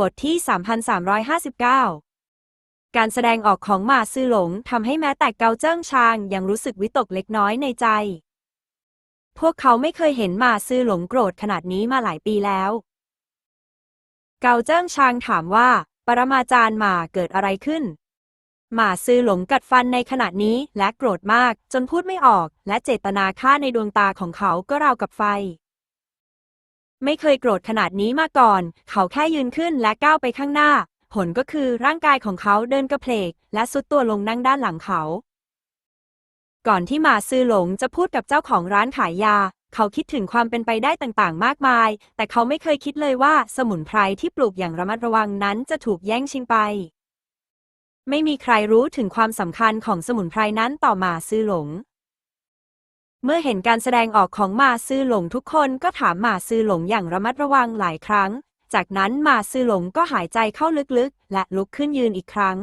บทที่ 3359 การแสดงออกของหมาซื่อหลงทำให้แม้แต่เกาเจิ้งชางยังรู้สึกวิตกเล็กน้อยในใจ พวกเขาไม่เคยเห็นหมาซื่อหลงโกรธขนาดนี้มาหลายปีแล้ว เกาเจิ้งชางถามว่า ปรมาจารย์หมาเกิดอะไรขึ้น หมาซื่อหลงกัดฟันในขณะนี้และโกรธมากจนพูดไม่ออก และเจตนาฆ่าในดวงตาของเขาก็ราวกับไฟ ไม่เคยโกรธขนาดนี้มาก่อน เขาแค่ยืนขึ้นและก้าวไปข้างหน้า ผลก็คือร่างกายของเขาเดินกระเพลก และสุดตัวลงนั่งด้านหลังเขา ก่อนที่หมาซื่อหลงจะพูดกับเจ้าของร้านขายยา เขาคิดถึงความเป็นไปได้ต่างๆ มากมาย แต่เขาไม่เคยคิดเลยว่าสมุนไพรที่ปลูกอย่างระมัดระวังนั้นจะถูกแย่งชิงไป ไม่มีใครรู้ถึงความสำคัญของสมุนไพรนั้นต่อหมาซื่อหลง เมื่อเห็นการแสดงออกของหมาซื่อหลงทุกคนก็ถามหมาซื่อหลงอย่างระมัดระวังหลายครั้ง จากนั้นหมาซื่อหลงก็หายใจเข้าลึกๆ และลุกขึ้นยืนอีกครั้ง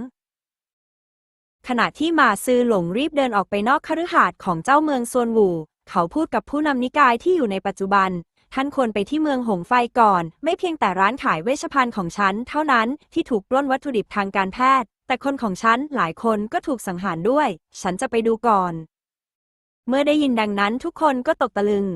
ขณะที่หมาซื่อหลงรีบเดินออกไปนอกคฤหาสน์ของเจ้าเมืองซวนหูเขาพูดกับผู้นำนิกายที่อยู่ในปัจจุบัน ท่านควรไปที่เมืองหงไฟก่อน ไม่เพียงแต่ร้านขายเวชภัณฑ์ของฉัน เท่านั้นที่ถูกปล้นวัตถุดิบทางการแพทย์ แต่คนของฉันหลายคนก็ถูกสังหารด้วย ฉันจะไปดูก่อน เมื่อได้ยินดังนั้นทุกคนก็ตกตะลึง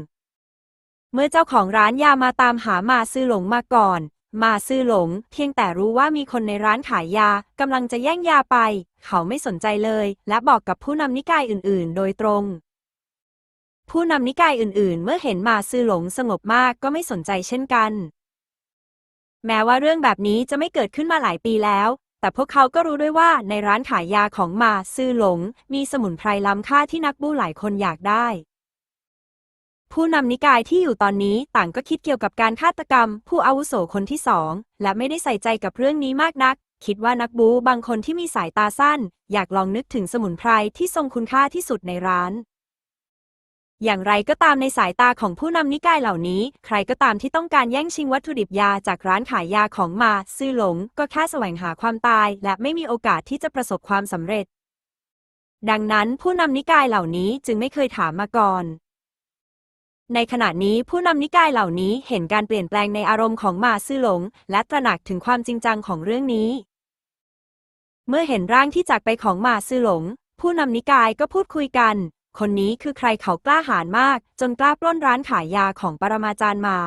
เมื่อเจ้าของร้านยามาตามหามาซื่อหลงมาก่อน มาซื่อหลง เพียงแต่รู้ว่ามีคนในร้านขายยากำลังจะแย่งยาไป เขาไม่สนใจเลย และบอกกับผู้นำนิกายอื่น ๆ โดยตรง ผู้นำนิกายอื่น ๆ เมื่อเห็นมาซื่อหลงสงบมากก็ไม่สนใจเช่นกันแม้ว่าเรื่องแบบนี้จะไม่เกิดขึ้นมาหลายปีแล้ว แต่พวกเขาก็รู้ด้วยว่าในร้านขายยาของมาซื่อหลง มีสมุนไพรล้ำค่าที่นักบู้หลายคนอยากได้ ผู้นำนิกายที่อยู่ตอนนี้ต่างก็คิดเกี่ยวกับการฆาตกรรม ผู้อาวุโสคนที่สอง และไม่ได้ใส่ใจกับเรื่องนี้มากนัก คิดว่านักบูบางคนที่มีสายตาสั้น อยากลองนึกถึงสมุนไพรที่ทรงคุณค่าที่สุดในร้าน อย่างไรก็ตามในสายตาของผู้นำนิกายเหล่านี้ ใครก็ตามที่ต้องการแย่งชิงวัตถุดิบยาจากร้านขายยาของมาซื่อหลง ก็แค่แสวงหาความตาย และไม่มีโอกาสที่จะประสบความสำเร็จ ดังนั้นผู้นำนิกายเหล่านี้จึงไม่เคยถามมาก่อนในขณะนี้ผู้นำนิกายเหล่านี้เห็นการเปลี่ยนแปลงในอารมณ์ของมาซื่อหลง และตระหนักถึงความจริงจังของเรื่องนี้ เมื่อเห็นร่างที่จากไปของมาซื่อหลง ผู้นำนิกายก็พูดคุยกัน คนนี้คือใครเขากล้าหาญมาก จนกล้าปล้นร้านขายยาของปรมาจารย์มา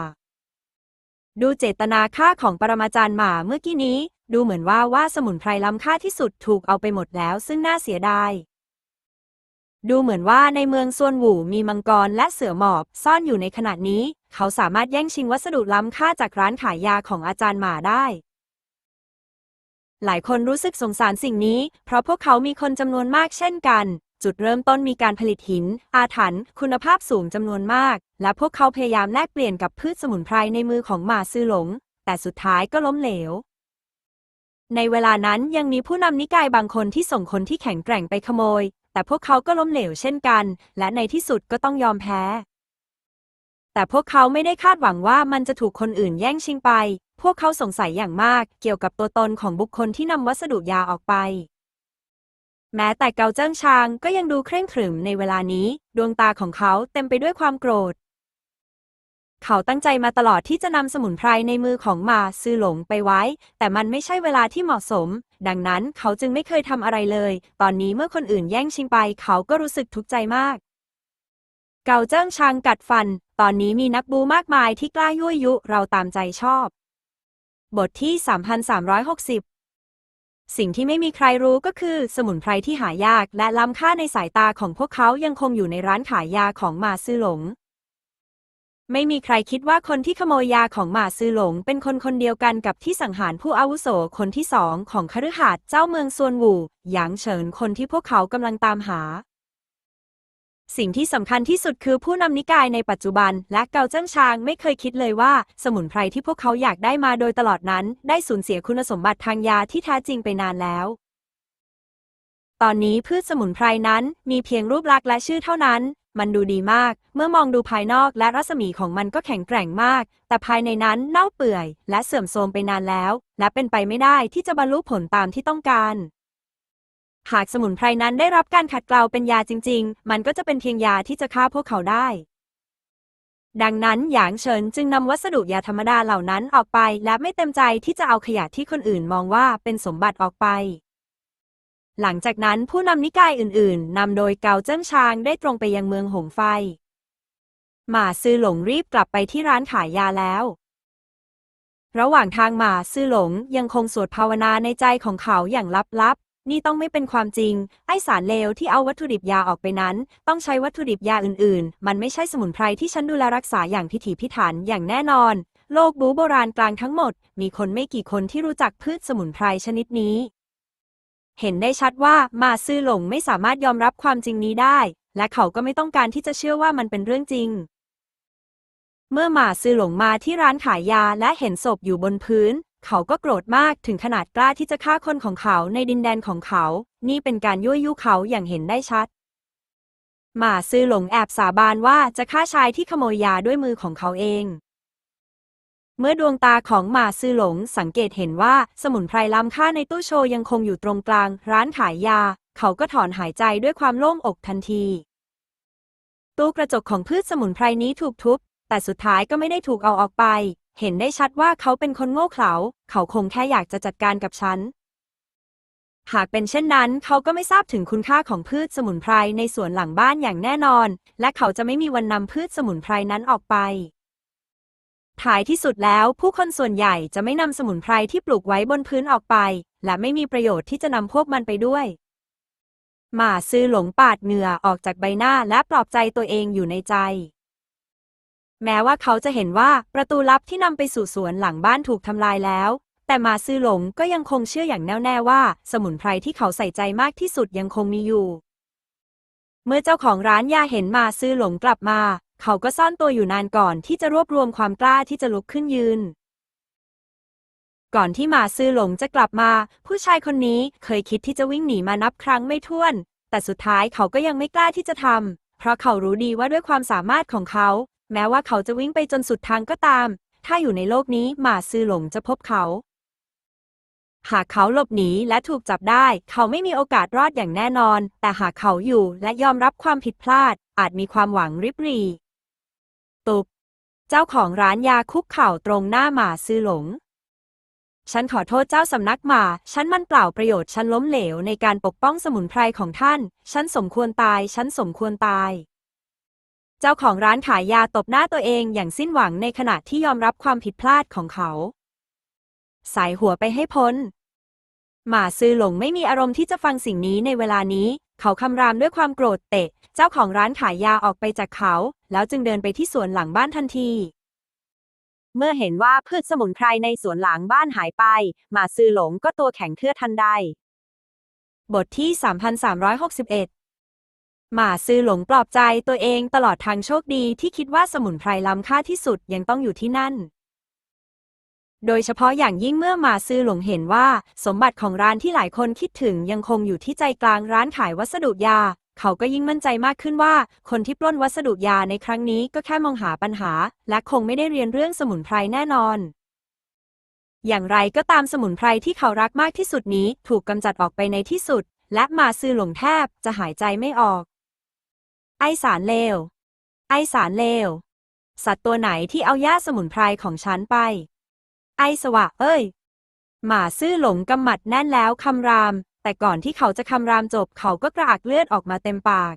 ดูเจตนาฆ่าของปรมาจารย์มาเมื่อกี้นี้ ดูเหมือนว่าว่าสมุนไพรล้ำค่าที่สุดถูกเอาไปหมดแล้วซึ่งน่าเสียดายดูเหมือนว่าในเมืองซวนหวูมีมังกรและเสือหมอบซ่อนอยู่ในขณะนี้ เขาสามารถแย่งชิงวัสดุล้ำค่าจากร้านขายยาของอาจารย์หมาได้ หลายคนรู้สึกสงสารสิ่งนี้ เพราะพวกเขามีคนจำนวนมากเช่นกัน จุดเริ่มต้นมีการผลิตหิน อาถรรพ์คุณภาพสูงจำนวนมาก และพวกเขาพยายามแลกเปลี่ยนกับพืชสมุนไพรในมือของหมาซื่อหลง แต่สุดท้ายก็ล้มเหลว ในเวลานั้นยังมีผู้นำนิกายบางคนที่ส่งคนที่แข็งแกร่งไปขโมย แต่พวกเขาก็ล้มเหลวเช่นกัน และในที่สุดก็ต้องยอมแพ้ แต่พวกเขาไม่ได้คาดหวังว่ามันจะถูกคนอื่นแย่งชิงไป พวกเขาสงสัยอย่างมากเกี่ยวกับตัวตนของบุคคลที่นำวัสดุยาออกไป แม้แต่เกาเจิ้งชางก็ยังดูเคร่งขรึมในเวลานี้ ดวงตาของเขาเต็มไปด้วยความโกรธ เขาตั้งใจมาตลอดที่จะนำสมุนไพรในมือของมาซื่อหลงไปไว้ แต่มันไม่ใช่เวลาที่เหมาะสม ดังนั้นเขาจึงไม่เคยทำอะไรเลย ตอนนี้เมื่อคนอื่นแย่งชิงไป เขาก็รู้สึกทุกข์ใจมาก เกาเจิ้งชางกัดฟัน ตอนนี้มีนักบูมากมายที่กล้ายั่วยุเราตามใจชอบ บทที่ 3360 สิ่งที่ไม่มีใครรู้ก็คือ สมุนไพรที่หายากและล้ำค่าในสายตาของพวกเขายังคงอยู่ในร้านขายยาของมาซื่อหลง ไม่มีใครคิดว่าคนที่ขโมยยาของมาซื่อหลง เป็นคนคนเดียวกันกับที่สังหารผู้อาวุโสคนที่สองของคฤหาสน์เจ้าเมืองซวนหวูหยางเฉินคนที่พวกเขากำลังตามหา สิ่งที่สำคัญที่สุดคือผู้นำนิกายในปัจจุบัน และเกาเจิ้งชางไม่เคยคิดเลยว่า สมุนไพรที่พวกเขาอยากได้มาโดยตลอดนั้น ได้สูญเสียคุณสมบัติทางยาที่แท้จริงไปนานแล้ว ตอนนี้พืชสมุนไพรนั้นมีเพียงรูปลักษณ์และชื่อเท่านั้น มันดูดีมาก เมื่อมองดูภายนอกและรัศมีของมันก็แข็งแกร่งมาก แต่ภายในนั้นเน่าเปื่อย และเสื่อมโทรมไปนานแล้ว และเป็นไปไม่ได้ที่จะบรรลุผลตามที่ต้องการ หากสมุนไพรนั้นได้รับการขัดเกลาเป็นยาจริง ๆ มันก็จะเป็นเพียงยาที่จะฆ่าพวกเขาได้ ดังนั้นหยางเฉินจึงนำวัสดุยาธรรมดาเหล่านั้นออกไป และไม่เต็มใจที่จะเอาขยะที่คนอื่นมองว่าเป็นสมบัติออกไป หลังจากนั้นผู้นำนิกายอื่น ๆนำโดยเกาเจิ้งชางได้ตรงไปยังเมืองหงไฟหมาซื่อหลงรีบกลับไปที่ร้านขายยาแล้ว ระหว่างทางหมาซื่อหลงยังคงสวดภาวนาในใจของเขาอย่างลับๆ นี่ต้องไม่เป็นความจริง ไอสารเลวที่เอาวัตถุดิบยาออกไปนั้น ต้องใช้วัตถุดิบยาอื่นๆ มันไม่ใช่สมุนไพรที่ฉันดูแลรักษาอย่างพิถีพิถันอย่างแน่นอน โลกบูโบราณกลางทั้งหมด มีคนไม่กี่คนที่รู้จักพืชสมุนไพรชนิดนี้ เห็นได้ชัดว่ามาซื่อหลงไม่สามารถยอมรับความจริงนี้ได้ และเขาก็ไม่ต้องการที่จะเชื่อว่ามันเป็นเรื่องจริง เมื่อหมาซื่อหลงมาที่ร้านขายยาและเห็นศพอยู่บนพื้น เขาก็โกรธมากถึงขนาดกล้าที่จะฆ่าคนของเขาในดินแดนของเขา นี่เป็นการยั่วยุเขาอย่างเห็นได้ชัด หมาซื่อหลงแอบสาบานว่าจะฆ่าชายที่ขโมยยาด้วยมือของเขาเอง เมื่อดวงตาของหมาซื่อหลงสังเกตเห็นว่าสมุนไพรล้ำค่าในตู้โชว์ยังคงอยู่ตรงกลาง ร้านขายยา เขาก็ถอนหายใจด้วยความโล่งอกทันที ตู้กระจกของพืชสมุนไพรนี้ถูกทุบแต่สุดท้ายก็ไม่ได้ถูกเอาออกไป เห็นได้ชัดว่าเขาเป็นคนโง่เขลา เขาคงแค่อยากจะจัดการกับฉัน หากเป็นเช่นนั้น เขาก็ไม่ทราบถึงคุณค่าของพืชสมุนไพรในสวนหลังบ้านอย่างแน่นอน และเขาจะไม่มีวันนำพืชสมุนไพรนั้นออกไปท้ายที่สุดแล้วผู้คนส่วนใหญ่จะไม่นำสมุนไพรที่ปลูกไว้บนพื้นออกไป และไม่มีประโยชน์ที่จะนำพวกมันไปด้วยหมาซื้อหลงปาดเหงื่อออกจากใบหน้าและปลอบใจตัวเองอยู่ในใจ แม้ว่าเขาจะเห็นว่าประตูลับที่นำไปสู่สวนหลังบ้านถูกทำลายแล้ว แต่มาซื่อหลงก็ยังคงเชื่ออย่างแน่วแน่ว่า สมุนไพรที่เขาใส่ใจมากที่สุดยังคงมีอยู่ เมื่อเจ้าของร้านยาเห็นมาซื่อหลงกลับมา เขาก็ซ่อนตัวอยู่นานก่อนที่จะรวบรวมความกล้าที่จะลุกขึ้นยืน ก่อนที่มาซื่อหลงจะกลับมา ผู้ชายคนนี้เคยคิดที่จะวิ่งหนีมานับครั้งไม่ถ้วน แต่สุดท้ายเขาก็ยังไม่กล้าที่จะทำเพราะเขารู้ดีว่าด้วยความสามารถของเขา แม้ว่าเขาจะวิ่งไปจนสุดทางก็ตาม ถ้าอยู่ในโลกนี้หมาซื่อหลงจะพบเขา หากเขาหลบหนีและถูกจับได้ เขาไม่มีโอกาสรอดอย่างแน่นอน แต่หากเขาอยู่และยอมรับความผิดพลาด อาจมีความหวังริบหรี่ตุบ เจ้าของร้านยาคุกเข่าตรงหน้าหมาซื่อหลง ฉันขอโทษเจ้าสำนักหมา ฉันมันเปล่าประโยชน์ ฉันล้มเหลวในการปกป้องสมุนไพรของท่าน ฉันสมควรตาย ฉันสมควรตาย เจ้าของร้านขายยาตบหน้าตัวเองอย่างสิ้นหวังในขณะที่ยอมรับความผิดพลาดของเขา สายหัวไปให้พ้น หมาซื่อหลงไม่มีอารมณ์ที่จะฟังสิ่งนี้ในเวลานี้ เขาคำรามด้วยความโกรธเตะ เจ้าของร้านขายยาออกไปจากเขา แล้วจึงเดินไปที่สวนหลังบ้านทันทีเมื่อเห็นว่าพืชสมุนไพรในสวนหลังบ้านหายไปหมาซือหลงก็ตัวแข็งเทื่อทันใด บทที่ 3361 หมาซื่อหลงปลอบใจตัวเองตลอดทางโชคดีที่คิดว่าสมุนไพรล้ำค่าที่สุดยังต้องอยู่ที่นั่น โดยเฉพาะอย่างยิ่งเมื่อหมาซื่อหลงเห็นว่า สมบัติของร้านที่หลายคนคิดถึงยังคงอยู่ที่ใจกลางร้านขายวัสดุยา เขาก็ยิ่งมั่นใจมากขึ้นว่า คนที่ปล้นวัสดุยาในครั้งนี้ก็แค่มองหาปัญหา และคงไม่ได้เรียนเรื่องสมุนไพรแน่นอนอย่างไรก็ตามสมุนไพรที่เขารักมากที่สุดนี้ ถูกกำจัดออกไปในที่สุด และหมาซื่อหลงแทบจะหายใจไม่ออก ไอสารเลว ไอสารเลว สัตว์ตัวไหนที่เอาหญ้าสมุนไพรของฉันไป ไอสวะ เอ้ย หมาซื่อหลงกำหมัดแน่นแล้วคำราม แต่ก่อนที่เขาจะคำรามจบเขาก็กระอักเลือดออกมาเต็มปาก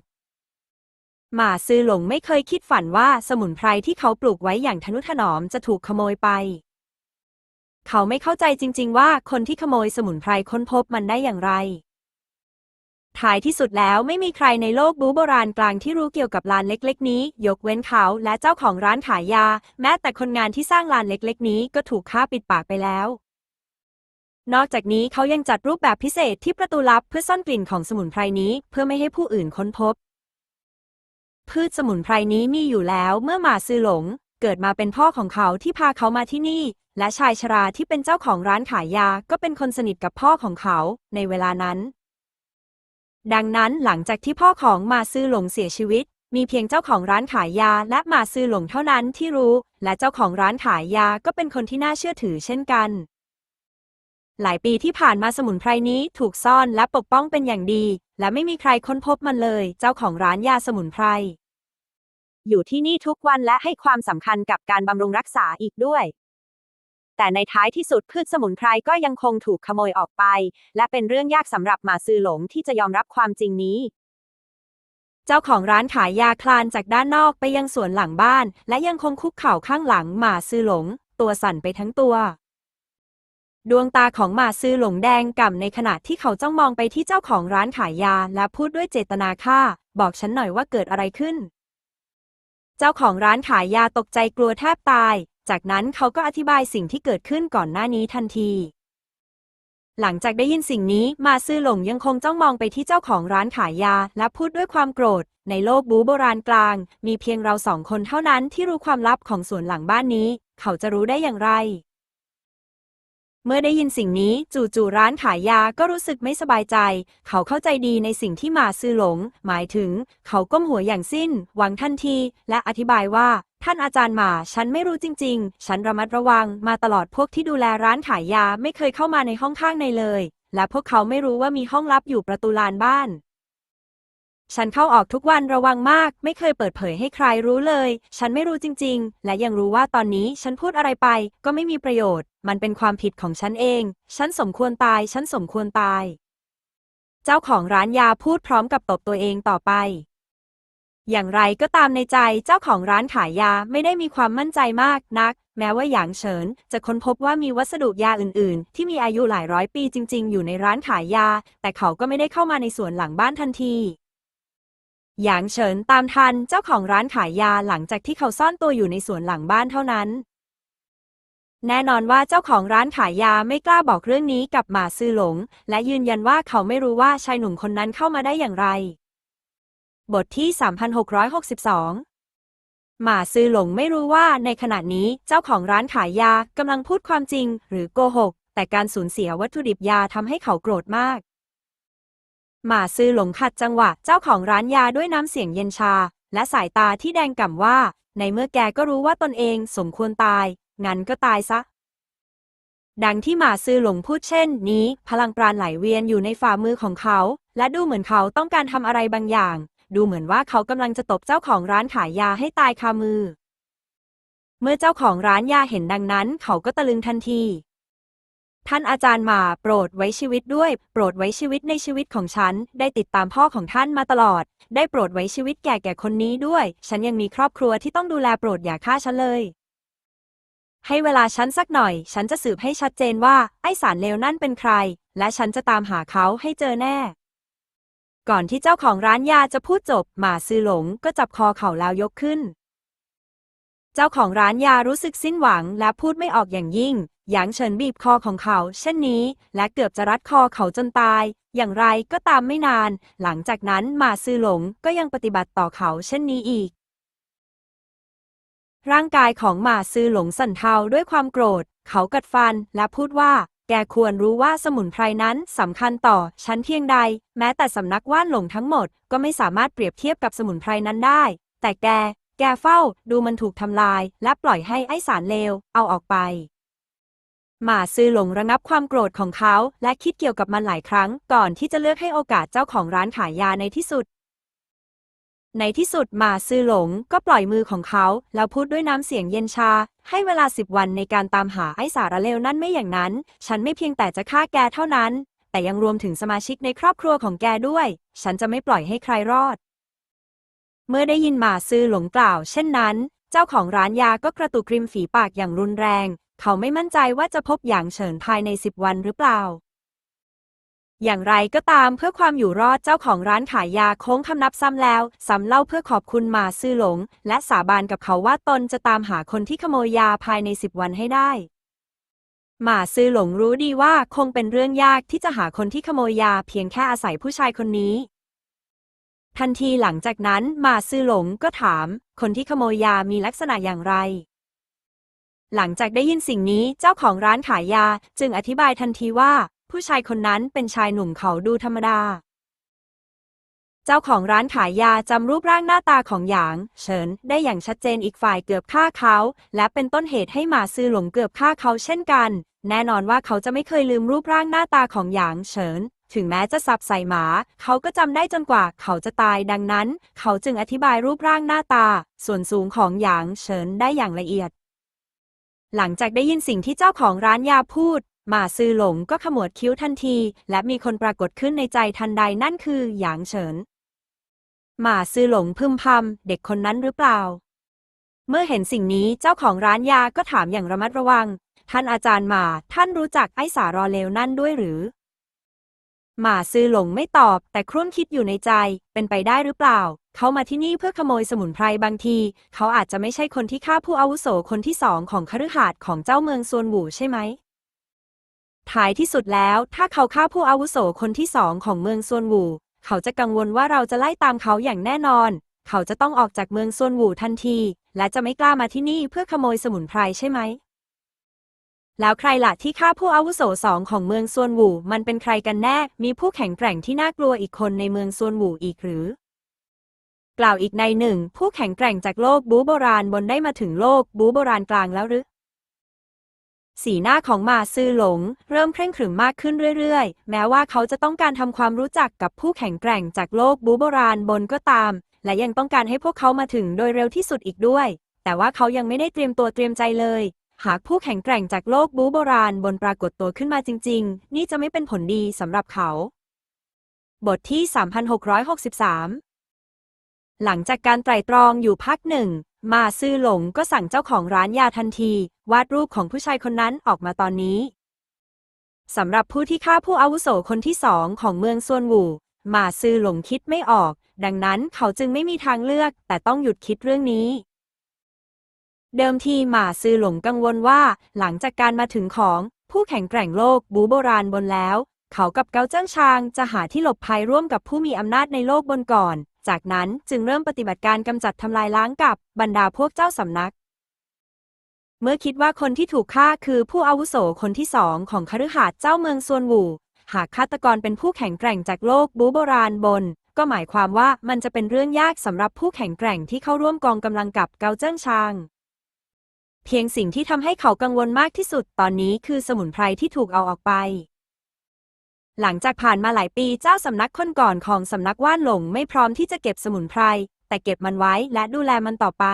หมาซื่อหลงไม่เคยคิดฝันว่าสมุนไพรที่เขาปลูกไว้อย่างทนุถนอมจะถูกขโมยไป เขาไม่เข้าใจจริง ๆ ว่าคนที่ขโมยสมุนไพรค้นพบมันได้อย่างไร ท้ายที่สุดแล้วไม่มีใครในโลกบูโบราณกลางที่รู้เกี่ยวกับลานเล็กๆ นี้ ยกเว้นเขาและเจ้าของร้านขายยา แม้แต่คนงานที่สร้างลานเล็กๆ นี้ก็ถูกฆ่าปิดปากไปแล้ว นอกจากนี้เขายังจัดรูปแบบพิเศษที่ประตูลับเพื่อซ่อนกลิ่นของสมุนไพรนี้ เพื่อไม่ให้ผู้อื่นค้นพบ พืชสมุนไพรนี้มีอยู่แล้วเมื่อหมาซื่อหลง เกิดมาเป็นพ่อของเขาที่พาเขามาที่นี่ และชายชราที่เป็นเจ้าของร้านขายยา ก็เป็นคนสนิทกับพ่อของเขา ในเวลานั้น ดังนั้นหลังจากที่พ่อของมาซื่อหลงเสียชีวิต มีเพียงเจ้าของร้านขายยาและมาซื่อหลงเท่านั้นที่รู้ และเจ้าของร้านขายยาก็เป็นคนที่น่าเชื่อถือเช่นกัน หลายปีที่ผ่านมาสมุนไพรนี้ถูกซ่อนและปกป้องเป็นอย่างดี และไม่มีใครค้นพบมันเลย เจ้าของร้านยาสมุนไพรอยู่ที่นี่ทุกวันและให้ความสำคัญกับการบำรุงรักษาอีกด้วย แต่ในท้ายที่สุดพืชสมุนไพรก็ยังคงถูกขโมยออกไป และเป็นเรื่องยากสำหรับหมาซือหลงที่จะยอมรับความจริงนี้ เจ้าของร้านขายยาคลานจากด้านนอกไปยังสวนหลังบ้าน และยังคงคุกเข่าข้างหลังหมาซือหลง ตัวสั่นไปทั้งตัว ดวงตาของหมาซือหลงแดงก่ำในขณะที่เขาจ้องมองไปที่เจ้าของร้านขายยาและพูดด้วยเจตนาฆ่า บอกฉันหน่อยว่าเกิดอะไรขึ้นเจ้าของร้านขายยาตกใจกลัวแทบตาย จากนั้นเขาก็อธิบายสิ่งที่เกิดขึ้นก่อนหน้านี้ทันที หลังจากได้ยินสิ่งนี้มาซื่อหลงยังคงจ้องมองไปที่เจ้าของร้านขายยา และพูดด้วยความโกรธ ในโลกบูโบราณกลาง มีเพียงเราสองคนเท่านั้นที่รู้ความลับของสวนหลังบ้านนี้ เขาจะรู้ได้อย่างไร เมื่อได้ยินสิ่งนี้จู่ๆร้านขายยาก็รู้สึกไม่สบายใจ เขาเข้าใจดีในสิ่งที่มาซื่อหลง หมายถึง เขาก้มหัวอย่างสิ้น หวังทันที และอธิบายว่า ท่านอาจารย์หมา ฉันไม่รู้จริง ๆ ฉันระมัดระวังมาตลอดพวกที่ดูแลร้านขายยาไม่เคยเข้ามาในห้องข้างในเลย และพวกเขาไม่รู้ว่ามีห้องลับอยู่ประตูลานบ้าน ฉันเข้าออกทุกวันระวังมาก ไม่เคยเปิดเผยให้ใครรู้เลย ฉันไม่รู้จริง ๆ และยังรู้ว่าตอนนี้ฉันพูดอะไรไป ก็ไม่มีประโยชน์ มันเป็นความผิดของฉันเอง ฉันสมควรตาย ฉันสมควรตาย เจ้าของร้านยาพูดพร้อมกับตบตัวเองต่อไป อย่างไรก็ตามในใจเจ้าของร้านขายยาไม่ได้มีความมั่นใจมากนัก แม้ว่าหยางเฉิน จะค้นพบว่ามีวัสดุยาอื่น ๆ ที่มีอายุหลายร้อยปีจริง ๆ อยู่ในร้านขายยา แต่เขาก็ไม่ได้เข้ามาในสวนหลังบ้านทันทีหยางเฉินตามทันเจ้าของร้านขายยาหลังจากที่เขาซ่อนตัวอยู่ในสวนหลังบ้านเท่านั้น แน่นอนว่าเจ้าของร้านขายยาไม่กล้าบอกเรื่องนี้กับหมาซื่อหลง และยืนยันว่าเขาไม่รู้ว่าชายหนุ่มคนนั้นเข้ามาได้อย่างไร บทที่ 3662 หมาซือหลงไม่รู้ว่าในขณะนี้เจ้าของร้านขายยากำลังพูดความจริงหรือโกหก แต่การสูญเสียวัตถุดิบยาทำให้เขาโกรธมาก หมาซือหลงขัดจังหวะเจ้าของร้านยาด้วยน้ำเสียงเย็นชา และสายตาที่แดงก่ำว่า ในเมื่อแกก็รู้ว่าตนเองสมควรตาย งั้นก็ตายซะดังที่หมาซือหลงพูดเช่นนี้ พลังปราณไหลเวียนอยู่ในฝ่ามือของเขา และดูเหมือนเขาต้องการทำอะไรบางอย่าง ดูเหมือนว่าเขากำลังจะตบเจ้าของร้านขายยาให้ตายคามือ เมื่อเจ้าของร้านยาเห็นดังนั้น เขาก็ตะลึงทันที ท่านอาจารย์หมาโปรดไว้ชีวิตด้วย โปรดไว้ชีวิตในชีวิตของฉัน ได้ติดตามพ่อของท่านมาตลอด ได้โปรดไว้ชีวิตแก่แก่คนนี้ด้วย ฉันยังมีครอบครัวที่ต้องดูแลโปรดอย่าฆ่าฉันเลยให้เวลาฉันสักหน่อย ฉันจะสืบให้ชัดเจนว่า ไอ้สารเลวนั่นเป็นใคร และฉันจะตามหาเขาให้เจอแน่ ก่อนที่เจ้าของร้านยาจะพูดจบ หมาซือหลงก็จับคอเขาแล้วยกขึ้น เจ้าของร้านยารู้สึกสิ้นหวังและพูดไม่ออกอย่างยิ่ง หยางเฉินบีบคอของเขา เช่นนี้ และเกือบจะรัดคอเขาจนตาย อย่างไรก็ตามไม่นาน หลังจากนั้นหมาซือหลงก็ยังปฏิบัติต่อเขาเช่นนี้อีก ร่างกายของหมาซือหลงสั่นเทาด้วยความโกรธ เขากัดฟันและพูดว่า แกควรรู้ว่าสมุนไพรนั้นสำคัญต่อฉันเพียงใด แม้แต่สำนักว่านหลงทั้งหมด ก็ไม่สามารถเปรียบเทียบกับสมุนไพรนั้นได้ แต่แก แกเฝ้า ดูมันถูกทำลาย และปล่อยให้ไอสารเลว เอาออกไป หมาซือหลงระงับความโกรธของเขา และคิดเกี่ยวกับมันหลายครั้ง ก่อนที่จะเลือกให้โอกาสเจ้าของร้านขายยาในที่สุด ในที่สุดหมาซื่อหลงก็ปล่อยมือของเขา แล้วพูดด้วยน้ำเสียงเย็นชา ให้เวลาสิบวันในการตามหาไอ้สารเลวนั่นไม่อย่างนั้น ฉันไม่เพียงแต่จะฆ่าแกเท่านั้น แต่ยังรวมถึงสมาชิกในครอบครัวของแกด้วย ฉันจะไม่ปล่อยให้ใครรอด เมื่อได้ยินหมาซื่อหลงกล่าว เช่นนั้น เจ้าของร้านยาก็กระตุกริมฝีปากอย่างรุนแรง เขาไม่มั่นใจว่าจะพบอย่างเฉินภายในสิบวันหรือเปล่า อย่างไรก็ตามเพื่อความอยู่รอดเจ้าของร้านขายยาโค้งคำนับซ้ำแล้วซ้ำเล่าเพื่อขอบคุณหมาซื่อหลง และสาบานกับเขาว่าตนจะตามหาคนที่ขโมยยาภายในสิบวันให้ได้หมาซื่อหลงรู้ดีว่าคงเป็นเรื่องยากที่จะหาคนที่ขโมยยาเพียงแค่อาศัยผู้ชายคนนี้ ทันทีหลังจากนั้นหมาซื่อหลงก็ถาม คนที่ขโมยยามีลักษณะอย่างไร หลังจากได้ยินสิ่งนี้เจ้าของร้านขายยาจึงอธิบายทันทีว่า ผู้ชายคนนั้นเป็นชายหนุ่มเขาดูธรรมดา เจ้าของร้านขายยาจำรูปร่างหน้าตาของหยาง เฉินได้อย่างชัดเจนอีกฝ่ายเกือบฆ่าเขา และเป็นต้นเหตุให้หมาซือหลงเกือบฆ่าเขาเช่นกัน แน่นอนว่าเขาจะไม่เคยลืมรูปร่างหน้าตาของหยางเฉินถึงแม้จะสับใส่หมา เขาก็จำได้จนกว่าเขาจะตายดังนั้น เขาจึงอธิบายรูปร่างหน้าตา ส่วนสูงของหยางเฉินได้อย่างละเอียด หลังจากได้ยินสิ่งที่เจ้าของร้านยาพูด มาซือหลงก็ขมวดคิ้วทันที และมีคนปรากฏขึ้นในใจทันใดนั่นคือหยางเฉินหมาซือหลงพึมพำเด็กคนนั้นหรือเปล่า เมื่อเห็นสิ่งนี้เจ้าของร้านยาก็ถามอย่างระมัดระวัง ท่านอาจารย์หมา ท่านรู้จักไอ้สารอเลวนั่นด้วยหรือหมาซือหลงไม่ตอบ แต่ครุ่นคิดอยู่ในใจ เป็นไปได้หรือเปล่า เขามาที่นี่เพื่อขโมยสมุนไพรบางที เขาอาจจะไม่ใช่คนที่ฆ่าผู้อาวุโสคนที่สองของคฤหาสน์ของเจ้าเมืองซวนหวูใช่ไหม ท้ายที่สุดแล้วถ้าเขาฆ่าผู้อาวุโสคนที่สองของเมืองซวนหวู เขาจะกังวลว่าเราจะไล่ตามเขาอย่างแน่นอน เขาจะต้องออกจากเมืองซวนหวูทันที และจะไม่กล้ามาที่นี่เพื่อขโมยสมุนไพรใช่ไหม แล้วใครล่ะที่ฆ่าผู้อาวุโสสองของเมืองซวนหวูมันเป็นใครกันแน่ มีผู้แข็งแกร่งที่น่ากลัวอีกคนในเมืองซวนหวูอีกหรือ กล่าวอีกในหนึ่ง ผู้แข็งแกร่งจากโลกบูโบราณบนได้มาถึงโลกบูโบราณกลางแล้วหรือ สีหน้าของมาซื่อหลง เริ่มเคร่งขรึมมากขึ้นเรื่อยๆ แม้ว่าเขาจะต้องการทำความรู้จักกับผู้แข็งแกร่งจากโลกบูโบราณบนก็ตาม และยังต้องการให้พวกเขามาถึงโดยเร็วที่สุดอีกด้วย แต่ว่าเขายังไม่ได้เตรียมตัวเตรียมใจเลย หากผู้แข็งแกร่งจากโลกบูโบราณบนปรากฏตัวขึ้นมาจริง ๆ นี่จะไม่เป็นผลดีสำหรับเขา บทที่ 3663 หลังจากการไตร่ตรองอยู่พักหนึ่ง มาซื่อหลงก็สั่งเจ้าของร้านยาทันที วาดรูปของผู้ชายคนนั้นออกมาตอนนี้สำหรับผู้ที่ฆ่าผู้อาวุโสคนที่สองของเมืองซวนหวูมาซื่อหลงคิดไม่ออก ดังนั้นเขาจึงไม่มีทางเลือก แต่ต้องหยุดคิดเรื่องนี้ เดิมทีหมาซื่อหลงกังวลว่า หลังจากการมาถึงของผู้แข่งแกร่งโลกบูโบราณบนแล้ว เขากับเกาเจิ้งชางจะหาที่หลบภัยร่วมกับผู้มีอำนาจในโลกบนก่อน จากนั้นจึงเริ่มปฏิบัติการกำจัดทำลายล้างกับบรรดาพวกเจ้าสำนัก เมื่อคิดว่าคนที่ถูกฆ่าคือผู้อาวุโสคนที่สองของคฤหาสน์เจ้าเมืองซวนหวูหากฆาตกรเป็นผู้แข็งแกร่งจากโลกบูโบราณบน ก็หมายความว่ามันจะเป็นเรื่องยากสำหรับผู้แข็งแกร่งที่เข้าร่วมกองกำลังกับเกาเจิ้งชางเพียงสิ่งที่ทำให้เขากังวลมากที่สุดตอนนี้คือสมุนไพรที่ถูกเอาออกไป หลังจากผ่านมาหลายปีเจ้าสำนักคนก่อนของสำนักว่านหลงไม่พร้อมที่จะเก็บสมุนไพร แต่เก็บมันไว้และดูแลมันต่อไป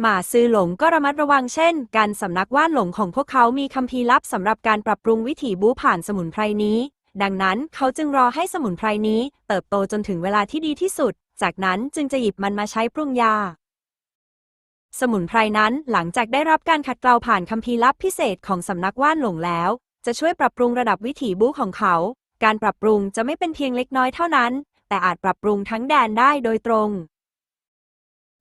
หมาซือหลงก็ระมัดระวังเช่นการสำนักว่านหลงของพวกเขามีคัมภีร์ลับสำหรับการปรับปรุงวิถีบูผ่านสมุนไพรนี้ ดังนั้นเขาจึงรอให้สมุนไพรนี้ เติบโตจนถึงเวลาที่ดีที่สุด จากนั้นจึงจะหยิบมันมาใช้ปรุงยาสมุนไพรนั้นหลังจากได้รับการขัดเกลาผ่านคัมภีร์ลับพิเศษของสำนักว่านหลงแล้ว จะช่วยปรับปรุงระดับวิถีบู๊ของเขา การปรับปรุงจะไม่เป็นเพียงเล็กน้อยเท่านั้น แต่อาจปรับปรุงทั้งแดนได้โดยตรง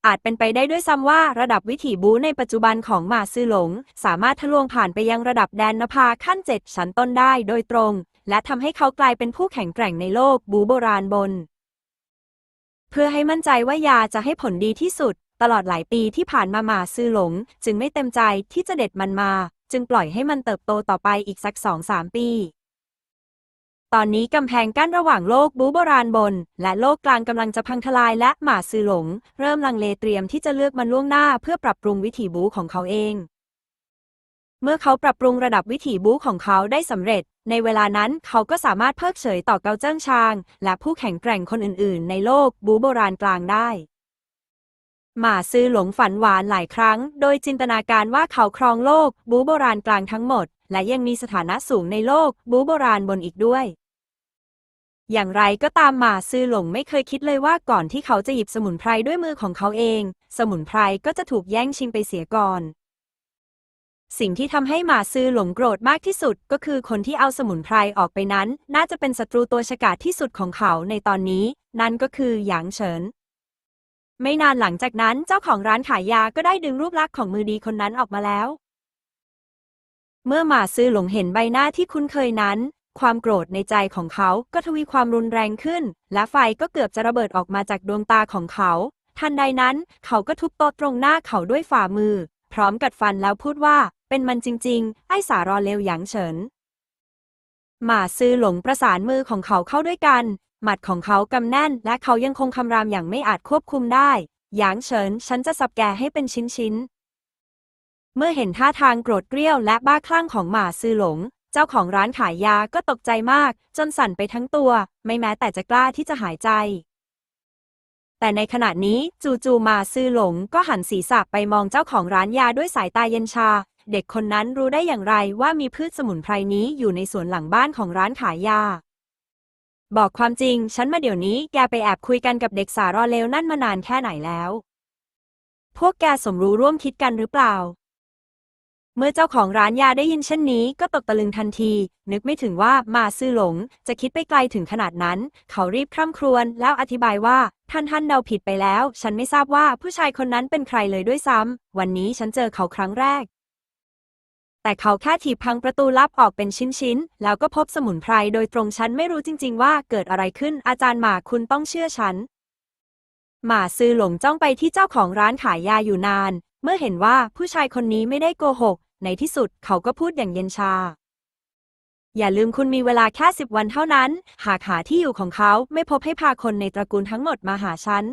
อาจเป็นไปได้ด้วยซ้ำว่าระดับวิถีบู๊ในปัจจุบันของหมาซื่อหลง สามารถทะลวงผ่านไปยังระดับแดนนภาขั้นเจ็ดชั้นต้นได้โดยตรง และทำให้เขากลายเป็นผู้แข็งแกร่งในโลกบูโบราณบน เพื่อให้มั่นใจว่ายาจะให้ผลดีที่สุด ตลอดหลายปีที่ผ่านมาหมาซื่อหลง จึงไม่เต็มใจที่จะเด็ดมันมา จึงปล่อยให้มันเติบโตต่อไปอีกสักสองสามปี ตอนนี้กำแพงกั้นระหว่างโลกบูโบราณบน และโลกกลางกำลังจะพังทลายและหมาซื่อหลง เริ่มลังเลเตรียมที่จะเลือกมันล่วงหน้าเพื่อปรับปรุงวิถีบูของเขาเอง เมื่อเขาปรับปรุงระดับวิถีบูของเขาได้สำเร็จ ในเวลานั้นเขาก็สามารถเพิกเฉยต่อเกาเจิ้งชาง และผู้แข็งแกร่งคนอื่น ๆ ในโลกบูโบราณกลางได้ หมาซื่อหลงฝันหวานหลายครั้ง โดยจินตนาการว่าเขาครองโลก บูโบราณกลางทั้งหมด และยังมีสถานะสูงในโลก บูโบราณบนอีกด้วย อย่างไรก็ตามหมาซื่อหลงไม่เคยคิดเลยว่าก่อนที่เขาจะหยิบสมุนไพรด้วยมือของเขาเอง สมุนไพรก็จะถูกแย่งชิงไปเสียก่อน สิ่งที่ทำให้หมาซื่อหลงโกรธมากที่สุด ก็คือคนที่เอาสมุนไพรออกไปนั้น น่าจะเป็นศัตรูตัวฉกาจที่สุดของเขาในตอนนี้ นั่นก็คือหยางเฉิน ไม่นานหลังจากนั้นเจ้าของร้านขายยาก็ได้ดึงรูปลักษณ์ของมือดีคนนั้นออกมาแล้ว เมื่อหมาซื่อหลงเห็นใบหน้าที่คุ้นเคยนั้น ความโกรธในใจของเขาก็ทวีความรุนแรงขึ้น และไฟก็เกือบจะระเบิดออกมาจากดวงตาของเขา ทันใดนั้นเขาก็ทุบโต๊ะตรงหน้าเขาด้วยฝ่ามือ พร้อมกัดฟันแล้วพูดว่า เป็นมันจริง ๆ ไอ้สารอเลวหยางเฉินหมาซื่อหลงประสานมือของเขาเข้าด้วยกัน หมัดของเขากำแน่น และเขายังคงคำรามอย่างไม่อาจควบคุมได้ หยางเฉิน ฉันจะสับแกให้เป็นชิ้นๆ เมื่อเห็นท่าทางโกรธเกรี้ยวและบ้าคลั่งของหมาซื่อหลง เจ้าของร้านขายยาก็ตกใจมาก จนสั่นไปทั้งตัว ไม่แม้แต่จะกล้าที่จะหายใจ แต่ในขณะนี้จู่ๆมาซื่อหลงก็หันศีรษะไปมองเจ้าของร้านยาด้วยสายตาเย็นชา เด็กคนนั้นรู้ได้อย่างไรว่ามีพืชสมุนไพรนี้อยู่ในสวนหลังบ้านของร้านขายยา บอกความจริง ฉันมาเดี๋ยวนี้แกไปแอบคุยกันกับเด็กสารอเลวนั่นมานานแค่ไหนแล้ว พวกแกสมรู้ร่วมคิดกันหรือเปล่า เมื่อเจ้าของร้านยาได้ยินเช่นนี้ก็ตกตะลึงทันที นึกไม่ถึงว่ามาซื่อหลง จะคิดไปไกลถึงขนาดนั้น เขารีบคร่ำครวญแล้วอธิบายว่า ท่านท่านเดาผิดไปแล้ว ฉันไม่ทราบว่าผู้ชายคนนั้นเป็นใครเลยด้วยซ้ำวันนี้ฉันเจอเขาครั้งแรก แต่เขาแค่ถีบพังประตูลับออกเป็นชิ้นๆ แล้วก็พบสมุนไพรโดยตรงฉันไม่รู้จริง ๆ ว่าเกิดอะไรขึ้นอาจารย์หมาคุณต้องเชื่อฉัน หมาซื้อหลงจ้องไปที่เจ้าของร้านขายยาอยู่นาน เมื่อเห็นว่าผู้ชายคนนี้ไม่ได้โกหก ในที่สุดเขาก็พูดอย่างเย็นชา อย่าลืมคุณมีเวลาแค่สิบวันเท่านั้น หากหาที่อยู่ของเขาไม่พบให้พาคนในตระกูลทั้งหมดมาหาฉัน